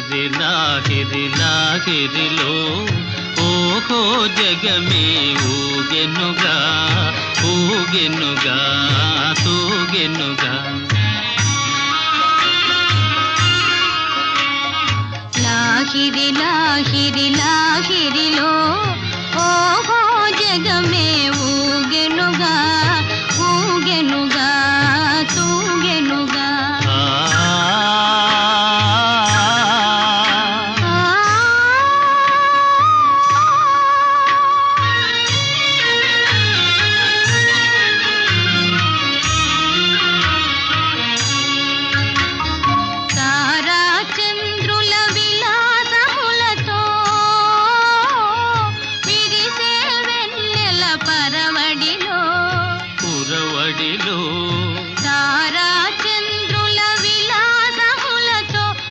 లాహిరి లాహిరి లాహిరిలో ఓహో జగమే ఊగెనుగా ఊగెనుగా తూగెనుగా. లాహిరి లాహిరి లాహిరిలో ఓహో జగమే వడిలో